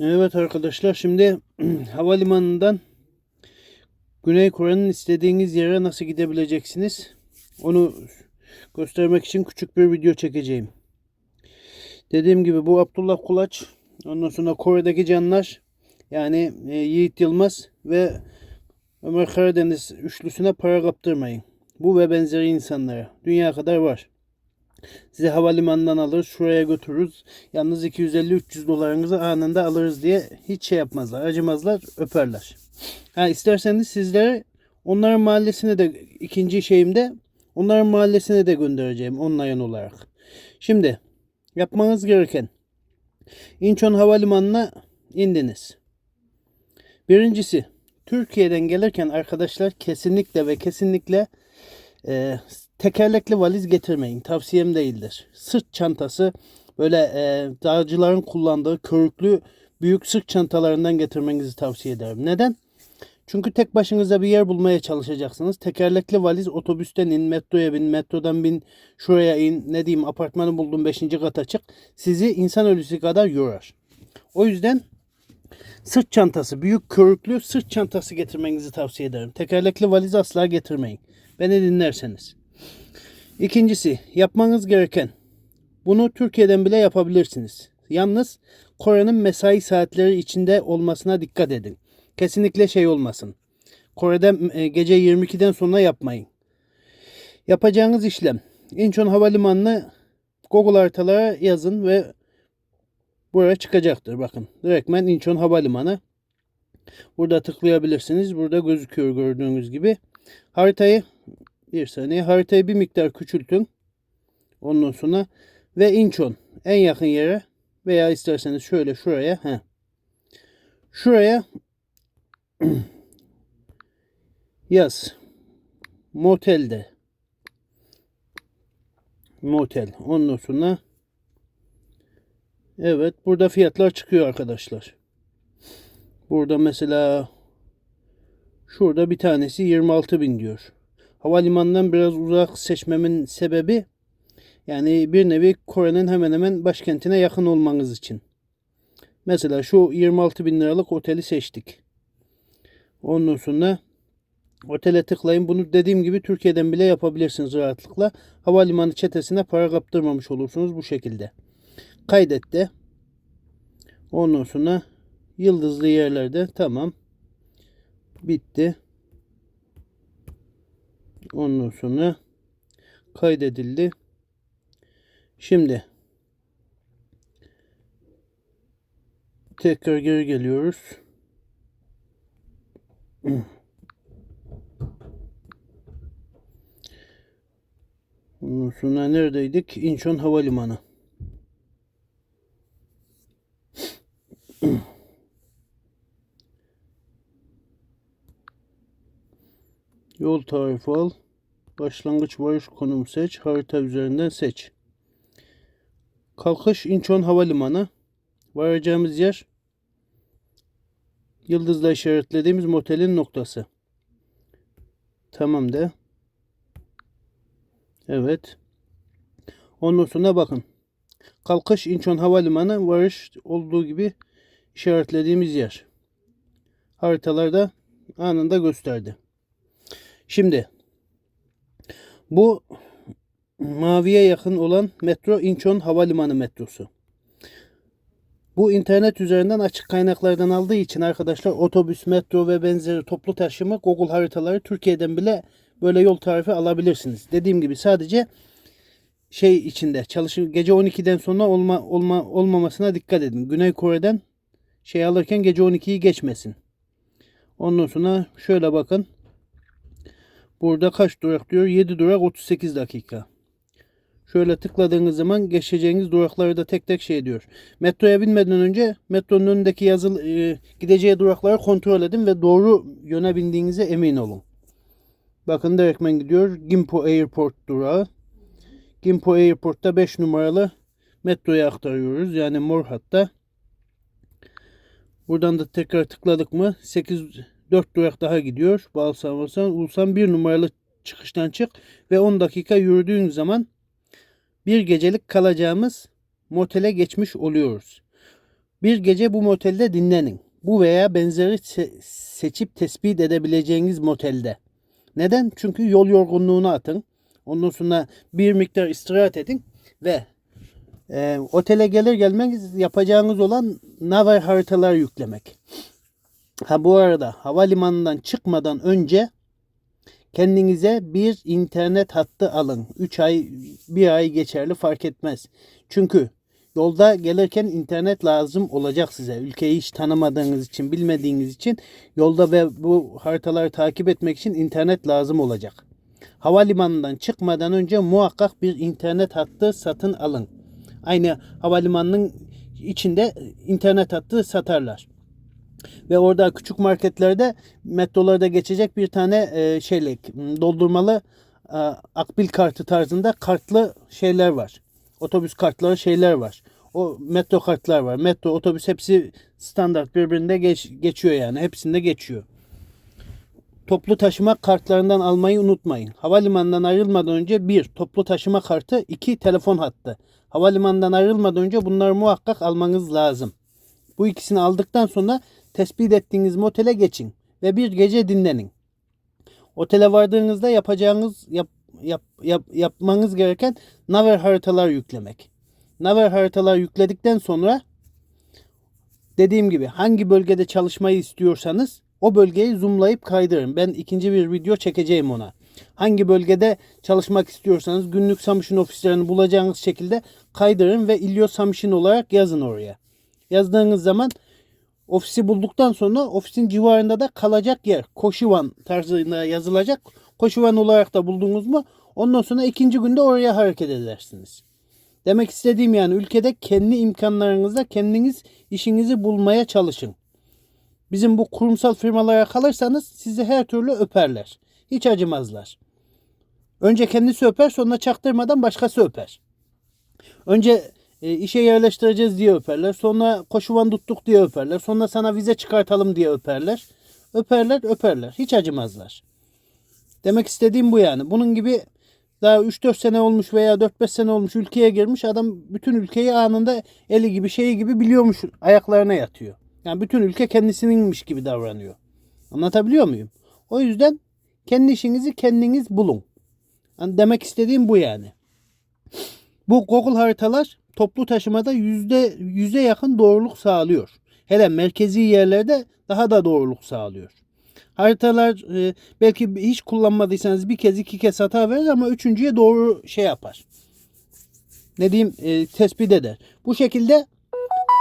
Evet arkadaşlar şimdi havalimanından Güney Kore'nin istediğiniz yere nasıl gidebileceksiniz? Onu göstermek için küçük bir video çekeceğim. Dediğim gibi bu Abdullah Kulaç, ondan sonra Kore'deki canlar yani e, Yiğit Yılmaz ve Ömer Karadeniz üçlüsüne para kaptırmayın. Bu ve benzeri insanlara. Dünya kadar var. Sizi havalimanından alır, şuraya götürürüz. Yalnız 250-300 dolarınızı anında alırız diye hiç şey yapmazlar. Acımazlar, öperler. Ha isterseniz sizlere onların mahallesine de ikinci şeyimde onların mahallesine de göndereceğim online olarak. Şimdi yapmanız gereken İnçon Havalimanı'na indiniz. Birincisi Türkiye'den gelirken arkadaşlar kesinlikle ve kesinlikle e, tekerlekli valiz getirmeyin. Tavsiyem değildir. Sırt çantası böyle e, dağcıların kullandığı körüklü büyük sırt çantalarından getirmenizi tavsiye ederim. Neden? Çünkü tek başınıza bir yer bulmaya çalışacaksınız. Tekerlekli valiz otobüsten in, metroya bin, metrodan bin, şuraya in, ne diyeyim apartmanı buldum 5. kata çık. Sizi insan ölüsü kadar yorar. O yüzden sırt çantası, büyük körüklü sırt çantası getirmenizi tavsiye ederim. Tekerlekli valiz asla getirmeyin. Beni dinlerseniz. İkincisi yapmanız gereken bunu Türkiye'den bile yapabilirsiniz. Yalnız Kore'nin mesai saatleri içinde olmasına dikkat edin. Kesinlikle şey olmasın. Kore'de e, gece 22'den sonra yapmayın. Yapacağınız işlem Incheon Havalimanı'nı Google haritalara yazın ve buraya çıkacaktır. Bakın direktmen Incheon Havalimanı. Burada tıklayabilirsiniz. Burada gözüküyor gördüğünüz gibi. Haritayı bir saniye haritayı bir miktar küçültün. Ondan sonra ve Incheon en yakın yere veya isterseniz şöyle şuraya he. Şuraya yaz. Motelde. Motel. Ondan sonra Evet burada fiyatlar çıkıyor arkadaşlar. Burada mesela şurada bir tanesi 26 bin diyor. Havalimanından biraz uzak seçmemin sebebi yani bir nevi Kore'nin hemen hemen başkentine yakın olmanız için. Mesela şu 26 bin liralık oteli seçtik. Ondan sonra otele tıklayın. Bunu dediğim gibi Türkiye'den bile yapabilirsiniz rahatlıkla. Havalimanı çetesine para kaptırmamış olursunuz bu şekilde. Kaydet de. Ondan sonra yıldızlı yerlerde tamam. Bitti. Ondan sonra kaydedildi. Şimdi tekrar geri geliyoruz. Ondan sonra neredeydik? İnçon Havalimanı. Yol tarifi al. Başlangıç varış konumu seç. Harita üzerinden seç. Kalkış İnçon Havalimanı. Varacağımız yer yıldızla işaretlediğimiz motelin noktası. Tamam de. Evet. Ondan sonra bakın. Kalkış İnçon Havalimanı varış olduğu gibi işaretlediğimiz yer. Haritalarda anında gösterdi. Şimdi bu maviye yakın olan metro Incheon Havalimanı metrosu. Bu internet üzerinden açık kaynaklardan aldığı için arkadaşlar otobüs, metro ve benzeri toplu taşıma Google haritaları Türkiye'den bile böyle yol tarifi alabilirsiniz. Dediğim gibi sadece şey içinde çalışır gece 12'den sonra olma, olma olmamasına dikkat edin. Güney Kore'den şey alırken gece 12'yi geçmesin. Ondan sonra şöyle bakın. Burada kaç durak diyor? 7 durak 38 dakika. Şöyle tıkladığınız zaman geçeceğiniz durakları da tek tek şey diyor. Metroya binmeden önce metronun önündeki yazılı e, gideceği durakları kontrol edin ve doğru yöne bindiğinize emin olun. Bakın direktmen gidiyor. Gimpo Airport durağı. Gimpo Airport'ta 5 numaralı metroya aktarıyoruz. Yani mor hatta. Buradan da tekrar tıkladık mı 8 4 durak daha gidiyor. Balsam Balsam Ulsan 1 numaralı çıkıştan çık ve 10 dakika yürüdüğün zaman bir gecelik kalacağımız motele geçmiş oluyoruz. Bir gece bu motelde dinlenin. Bu veya benzeri se- seçip tespit edebileceğiniz motelde. Neden? Çünkü yol yorgunluğunu atın. Ondan sonra bir miktar istirahat edin ve e, otele gelir gelmez yapacağınız olan navar haritalar yüklemek. Ha bu arada havalimanından çıkmadan önce kendinize bir internet hattı alın. 3 ay, 1 ay geçerli fark etmez. Çünkü yolda gelirken internet lazım olacak size. Ülkeyi hiç tanımadığınız için, bilmediğiniz için yolda ve bu haritaları takip etmek için internet lazım olacak. Havalimanından çıkmadan önce muhakkak bir internet hattı satın alın. Aynı havalimanının içinde internet hattı satarlar. Ve orada küçük marketlerde metrolarda geçecek bir tane e, şeylik m, doldurmalı e, akbil kartı tarzında kartlı şeyler var. Otobüs kartları şeyler var. O metro kartlar var. Metro, otobüs hepsi standart birbirinde geç, geçiyor yani. Hepsinde geçiyor. Toplu taşıma kartlarından almayı unutmayın. Havalimanından ayrılmadan önce bir toplu taşıma kartı, iki telefon hattı. Havalimanından ayrılmadan önce bunları muhakkak almanız lazım. Bu ikisini aldıktan sonra tespit ettiğiniz motele geçin ve bir gece dinlenin. Otele vardığınızda yapacağınız yap, yap, yap, yapmanız gereken naver haritalar yüklemek. Naver haritalar yükledikten sonra dediğim gibi hangi bölgede çalışmayı istiyorsanız o bölgeyi zoomlayıp kaydırın. Ben ikinci bir video çekeceğim ona. Hangi bölgede çalışmak istiyorsanız günlük Samış'ın ofislerini bulacağınız şekilde kaydırın ve İlyos Samış'ın olarak yazın oraya. Yazdığınız zaman ofisi bulduktan sonra ofisin civarında da kalacak yer Koşivan tarzında yazılacak. Koşivan olarak da buldunuz mu ondan sonra ikinci günde oraya hareket edersiniz. Demek istediğim yani ülkede kendi imkanlarınızla kendiniz işinizi bulmaya çalışın. Bizim bu kurumsal firmalara kalırsanız sizi her türlü öperler. Hiç acımazlar. Önce kendisi öper sonra çaktırmadan başkası öper. Önce e, işe yerleştireceğiz diye öperler. Sonra koşuvan tuttuk diye öperler. Sonra sana vize çıkartalım diye öperler. Öperler öperler. Hiç acımazlar. Demek istediğim bu yani. Bunun gibi daha 3-4 sene olmuş veya 4-5 sene olmuş ülkeye girmiş adam bütün ülkeyi anında eli gibi şeyi gibi biliyormuş ayaklarına yatıyor. Yani bütün ülke kendisininmiş gibi davranıyor. Anlatabiliyor muyum? O yüzden kendi işinizi kendiniz bulun. Yani demek istediğim bu yani. Bu Google haritalar toplu taşımada yüzde yüze yakın doğruluk sağlıyor. Hele merkezi yerlerde daha da doğruluk sağlıyor. Haritalar e, belki hiç kullanmadıysanız bir kez iki kez hata verir ama üçüncüye doğru şey yapar. Ne diyeyim e, tespit eder. Bu şekilde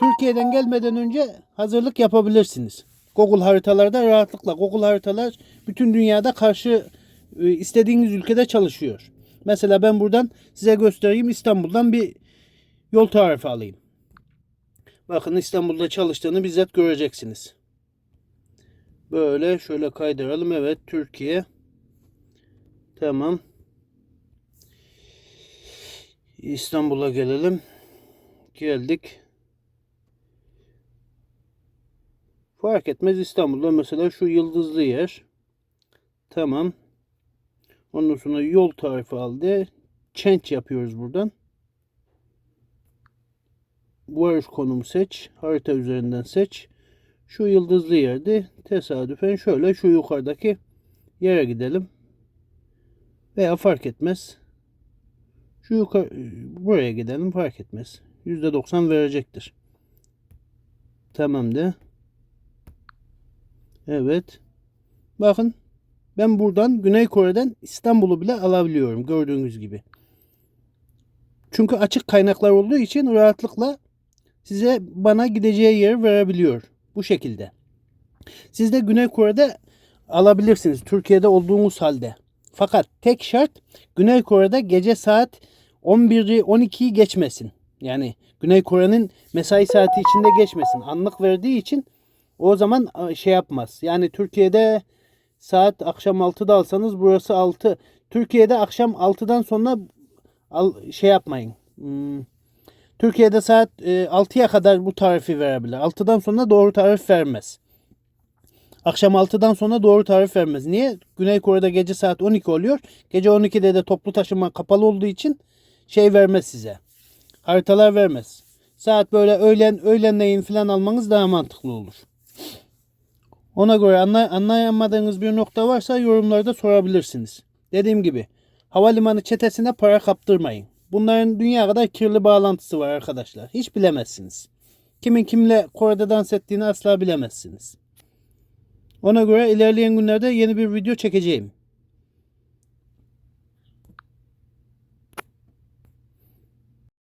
Türkiye'den gelmeden önce hazırlık yapabilirsiniz. Google haritalarda rahatlıkla Google haritalar bütün dünyada karşı e, istediğiniz ülkede çalışıyor. Mesela ben buradan size göstereyim İstanbul'dan bir yol tarifi alayım. Bakın İstanbul'da çalıştığını bizzat göreceksiniz. Böyle şöyle kaydıralım. Evet Türkiye. Tamam. İstanbul'a gelelim. Geldik. Fark etmez İstanbul'da mesela şu yıldızlı yer. Tamam. Ondan sonra yol tarifi aldı. Change yapıyoruz buradan. Varış konumu seç. Harita üzerinden seç. Şu yıldızlı yerde tesadüfen şöyle şu yukarıdaki yere gidelim. Veya fark etmez. Şu yukarı buraya gidelim fark etmez. %90 verecektir. Tamam de. Evet. Bakın ben buradan Güney Kore'den İstanbul'u bile alabiliyorum gördüğünüz gibi. Çünkü açık kaynaklar olduğu için rahatlıkla size bana gideceği yeri verebiliyor. Bu şekilde. Siz de Güney Kore'de alabilirsiniz. Türkiye'de olduğunuz halde. Fakat tek şart Güney Kore'de gece saat 11'i 12'yi geçmesin. Yani Güney Kore'nin mesai saati içinde geçmesin. Anlık verdiği için o zaman şey yapmaz. Yani Türkiye'de saat akşam 6'da alsanız burası 6. Türkiye'de akşam 6'dan sonra şey yapmayın. Hmm. Türkiye'de saat e, 6'ya kadar bu tarifi verebilir. 6'dan sonra doğru tarif vermez. Akşam 6'dan sonra doğru tarif vermez. Niye? Güney Kore'de gece saat 12 oluyor. Gece 12'de de toplu taşıma kapalı olduğu için şey vermez size. Haritalar vermez. Saat böyle öğlen öğlenleyin falan almanız daha mantıklı olur. Ona göre anlay anlayamadığınız bir nokta varsa yorumlarda sorabilirsiniz. Dediğim gibi havalimanı çetesine para kaptırmayın. Bunların dünya kadar kirli bağlantısı var arkadaşlar. Hiç bilemezsiniz. Kimin kimle Kore'de dans ettiğini asla bilemezsiniz. Ona göre ilerleyen günlerde yeni bir video çekeceğim.